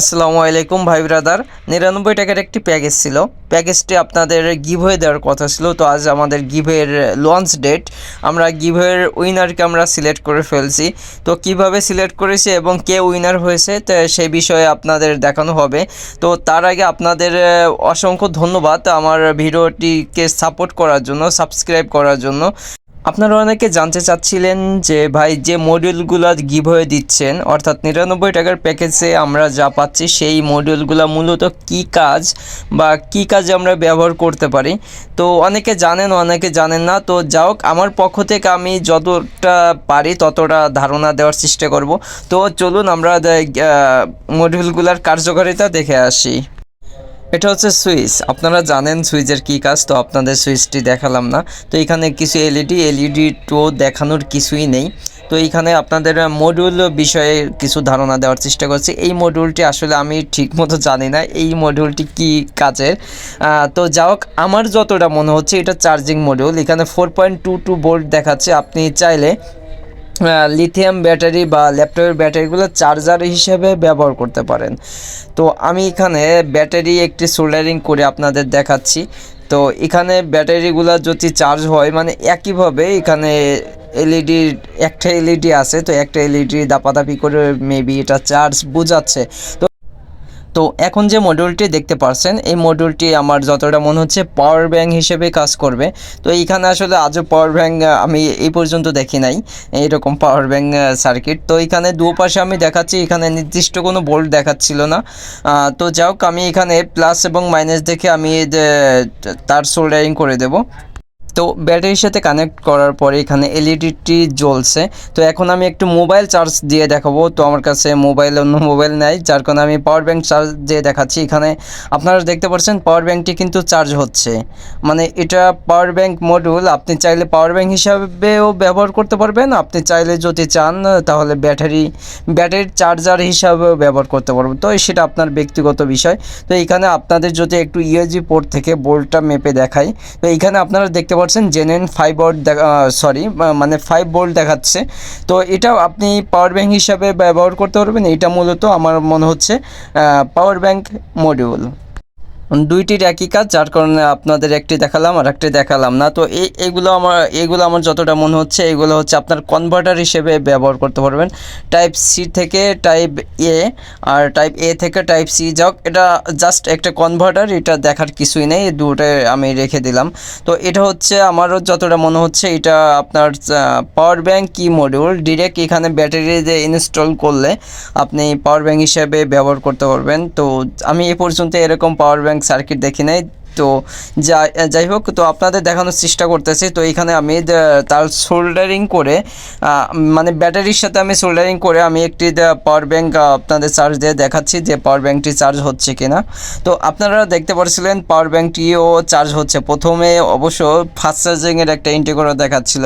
আসসালামু আলাইকুম ভাই ব্রাদার। নিরানব্বই টাকার একটি প্যাকেজ ছিল। প্যাকেজটি আপনাদের গিভওয়ে দেওয়ার কথা ছিল। তো আজ আমাদের গিভের লঞ্চ ডেট আমরা গিভের উইনারকে আমরা সিলেক্ট করে ফেলছি। তো কীভাবে সিলেক্ট করেছি এবং কে উইনার হয়েছে, তো সেই বিষয়ে আপনাদের দেখানো হবে। তো তার আগে আপনাদের অসংখ্য ধন্যবাদ আমার ভিডিওটিকে সাপোর্ট করার জন্য সাবস্ক্রাইব করার জন্য। আপনারা অনেকে জানতে চাচ্ছিলেন যে ভাই যে মডিউলগুলো গিভ হয়ে দিচ্ছেন, অর্থাৎ নিরানব্বই টাকার প্যাকেজে আমরা যা পাচ্ছি, সেই মডিউলগুলো মূলত কি কাজ বা কি কাজে আমরা ব্যবহার করতে পারি? তো অনেকে জানেন অনেকে জানেন না। তো যা হোক, আমার পক্ষ থেকে আমি যতটা পারি ততটা ধারণা দেওয়ার চেষ্টা করব। তো চলুন আমরা মডিউলগুলোর কার্যকারিতা দেখে আসি। এটা হচ্ছে সুইচ। আপনারা জানেন সুইচের কী কাজ, তো আপনাদের সুইচটি দেখালাম না। তো এখানে কিছু এলইডি এলইডি তো দেখানোর কিছুই নেই। তো এইখানে আপনাদের মডিউল বিষয়ে কিছু ধারণা দেওয়ার চেষ্টা করছি। এই মডিউলটি আসলে আমি ঠিকমতো জানি না এই মডিউলটি কী কাজের। তো যা হোক, আমার যতটা মনে হচ্ছে এটা চার্জিং মডিউল এখানে four point two two volt দেখাচ্ছে। আপনি চাইলে লিথিয়াম ব্যাটারি বা ল্যাপটপের ব্যাটারিগুলো চার্জার হিসেবে ব্যবহার করতে পারেন। তো আমি এখানে ব্যাটারি একটি সোল্ডারিং করে আপনাদের দেখাচ্ছি। তো এখানে ব্যাটারিগুলো যদি চার্জ হয় মানে একইভাবে এখানে এলইডি একটা এলইডি আছে, তো একটা এলইডি দাপাদাপি করে মেবি এটা চার্জ বোঝাচ্ছে। তো তো এখন যে মডিউলটি দেখতে পারছেন, এই মডিউলটি আমার যতটা মনে হচ্ছে পাওয়ার ব্যাঙ্ক হিসেবে কাজ করবে। তো এইখানে আসলে আজও পাওয়ার ব্যাঙ্ক আমি এই পর্যন্ত দেখি নাই, এইরকম পাওয়ার ব্যাঙ্ক সার্কিট তো এখানে দুপাশে আমি দেখাচ্ছি, এখানে নির্দিষ্ট কোনো বোল্ট দেখাচ্ছিল না। তো যাই হোক, আমি এখানে প্লাস এবং মাইনাস দেখে আমি তার সোল্ডারিং করে দেবো। তো ব্যাটারির সাথে কানেক্ট করার পরে এখানে এলইডিটি জ্বলছে। তো এখন আমি একটু মোবাইল চার্জ দিয়ে দেখাবো। তো আমার কাছে মোবাইল অন্য মোবাইল নাই, যার কারণে আমি পাওয়ার ব্যাংক চার্জ দিয়ে দেখাচ্ছি। এখানে আপনারা দেখতে পাচ্ছেন পাওয়ার ব্যাংকটি কিন্তু চার্জ হচ্ছে। মানে এটা পাওয়ার ব্যাংক মডিউল আপনি চাইলে পাওয়ার ব্যাংক হিসাবেও ব্যবহার করতে পারবেন। আপনি চাইলে যদি চান, তাহলে ব্যাটারি, ব্যাটারির চার্জার হিসাবেও ব্যবহার করতে পারবেন। তো সেটা আপনার ব্যক্তিগত বিষয়। তো এখানে আপনাদের যদি একটু ইউএসজি পোর্ট থেকে বোল্টটা মেপে দেখাই, তো এখানে আপনারা দেখতে পাচ্ছেন জেনুইন ফাইভ বোর্ড সরি মানে ফাইভ বোল্ট দেখাচ্ছে। তো এটা আপনি পাওয়ার ব্যাংক হিসাবে ব্যবহার করতে পারবেন। এটা মূলত আমার মনে হচ্ছে পাওয়ার ব্যাংক মডিউল দুইটির একই কাজ, যার কারণে আপনাদের একটি দেখালাম আর একটি দেখালাম না। তো এই এগুলো আমার এগুলো আমার যতটা মনে হচ্ছে, এগুলো হচ্ছে আপনার কনভার্টার হিসেবে ব্যবহার করতে পারবেন। টাইপ সি থেকে টাইপ এ আর টাইপ এ থেকে টাইপ সি যাক, এটা জাস্ট একটা কনভার্টার এটা দেখার কিছুই নেই দুটোই আমি রেখে দিলাম। তো এটা হচ্ছে আমারও যতটা মনে হচ্ছে, এটা আপনার পাওয়ার ব্যাঙ্ক কি মডিউল ডিরেক্ট এখানে ব্যাটারি দিয়ে ইনস্টল করলে আপনি পাওয়ার ব্যাঙ্ক হিসেবে ব্যবহার করতে পারবেন। তো আমি এ পর্যন্ত এরকম পাওয়ার ব্যাংক সার্কিট দেখি নাই। তো যাই যাই হোক, তো আপনাদের দেখানোর চেষ্টা করতেছি। তো এখানে আমি তার সোল্ডারিং করে মানে ব্যাটারির সাথে আমি সোল্ডারিং করে আমি একটি পাওয়ার ব্যাঙ্ক আপনাদের চার্জ দিয়ে দেখাচ্ছি যে পাওয়ার ব্যাংকটি চার্জ হচ্ছে কিনা। তো আপনারা দেখতে পাচ্ছিলেন পাওয়ার ব্যাংকটিও চার্জ হচ্ছে। প্রথমে অবশ্য ফাস্ট চার্জিংয়ের একটা ইন্টিগ্রেটর দেখাচ্ছিল।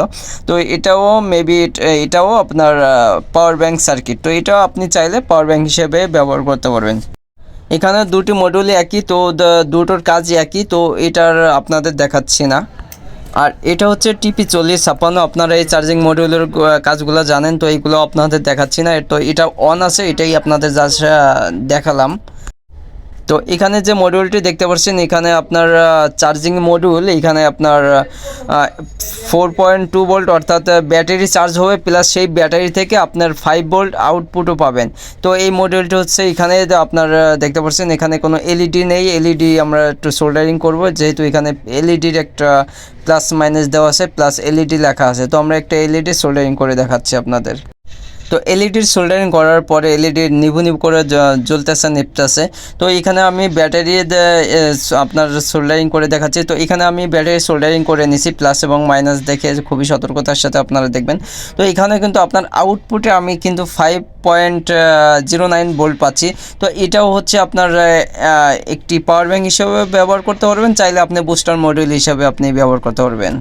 তো এটাও মেবি এটাও আপনার পাওয়ার ব্যাঙ্ক সার্কিট তো এটাও আপনি চাইলে পাওয়ার ব্যাংক হিসেবে ব্যবহার করতে পারবেন। এখানে দুটি মডিউলই একই, তো দুটোর কাজ একই, তো এটার আপনাদের দেখাচ্ছি না। আর এটা হচ্ছে টিপি চল্লিশ ছাপ্পান্ন, আপনারা এই চার্জিং মডিউলের কাজগুলো জানেন, তো এইগুলো আপনাদের দেখাচ্ছি না। তো এটা অন আছে, এটাই আপনাদের যা দেখালাম। তো এখানে যে মডিউলটি দেখতে পাচ্ছেন, এখানে আপনার চার্জিং মডিউল এখানে আপনার ফোর পয়েন্ট টু ভোল্ট অর্থাৎ ব্যাটারি চার্জ হবে প্লাস সেই ব্যাটারি থেকে আপনার ফাইভ ভোল্ট আউটপুটও পাবেন। তো এই মডিউলটি হচ্ছে এখানে আপনার দেখতে পাচ্ছেন, এখানে কোনো এলইডি নেই। এলইডি আমরা একটু সোল্ডারিং করব, যেহেতু এখানে এলইডির একটা প্লাস মাইনাস দেওয়া আছে প্লাস এলইডি লেখা আছে। তো আমরা একটা এলইডি সোল্ডারিং করে দেখাচ্ছি আপনাদের। তো এলইডির সোল্ডারিং করার পরে এলইডির নিভু নিভু করে জ্বলতেছে, নিপতেছে। তো এখানে আমি ব্যাটারি আপনার সোল্ডারিং করে দেখাচ্ছি। তো এখানে আমি ব্যাটারি সোল্ডারিং করে নিছি প্লাস এবং মাইনাস দেখে খুবই সতর্কতার সাথে আপনারা দেখবেন। তো এখানে কিন্তু আপনার আউটপুটে আমি কিন্তু five point zero nine volt পাচ্ছি। তো এটাও হচ্ছে আপনার একটি পাওয়ার ব্যাংক হিসেবে ব্যবহার করতে পারবেন। চাইলে আপনি বুস্টার মডিউল হিসেবে আপনি ব্যবহার করতে পারবেন।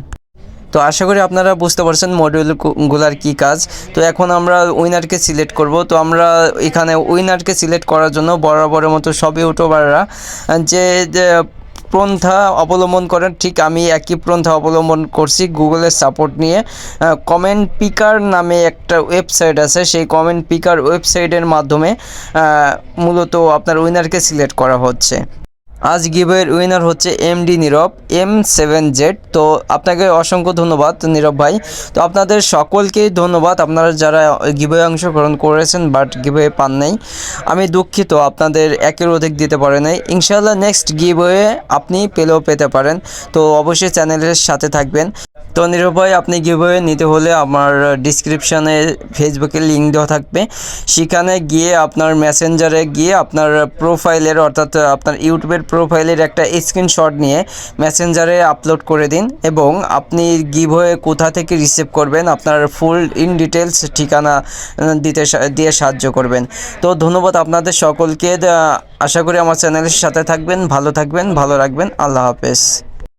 তো আশা করি আপনারা বুঝতে পারছেন মডিউলগুলার কি কাজ। তো এখন আমরা উইনারকে সিলেক্ট করব। তো আমরা এখানে উইনারকে সিলেক্ট করার জন্য বরাবরের মতো সব ইউটিউবাররা যে পন্থা অবলম্বন করেন। ঠিক আমি একই পন্থা অবলম্বন করছি গুগলের সাপোর্ট নিয়ে। কমেন্ট পিকার নামে একটা ওয়েবসাইট আছে। সেই কমেন্ট পিকার ওয়েবসাইটের মাধ্যমে মূলত আপনার উইনারকে সিলেক্ট করা হচ্ছে। আজ গিভের উইনার হচ্ছে MD Nirob M seven Z তো আপনাকে অসংখ্য ধন্যবাদ নীরব ভাই। তো আপনাদের সকলকেই ধন্যবাদ। আপনারা যারা গিভে অংশগ্রহণ করেছেন বাট গিভে পান নাই, আমি দুঃখিত। আপনাদের একের অধিক দিতে পারে নাই। ইনশাল্লাহ নেক্সট গিভে আপনি পেলেও পেতে পারেন। তো অবশ্যই চ্যানেলের সাথে থাকবেন। তো ভাই আপনি গিভওয়ে নিতে হলে আমার ডিসক্রিপশানে ফেসবুকে লিঙ্ক দেওয়া থাকবে। সেখানে গিয়ে আপনার মেসেঞ্জারে গিয়ে আপনার প্রোফাইলের অর্থাৎ আপনার ইউটিউবের প্রোফাইলের একটা স্ক্রিনশট নিয়ে মেসেঞ্জারে আপলোড করে দিন এবং আপনি গিভওয়ে কোথা থেকে রিসিভ করবেন, আপনার ফুল ইন ডিটেলস ঠিকানা দিতে দিয়ে সাহায্য করবেন। তো ধন্যবাদ আপনাদের সকলকে। আশা করি আমার চ্যানেলের সাথে থাকবেন, ভালো থাকবেন, ভালো রাখবেন। আল্লাহ হাফেজ।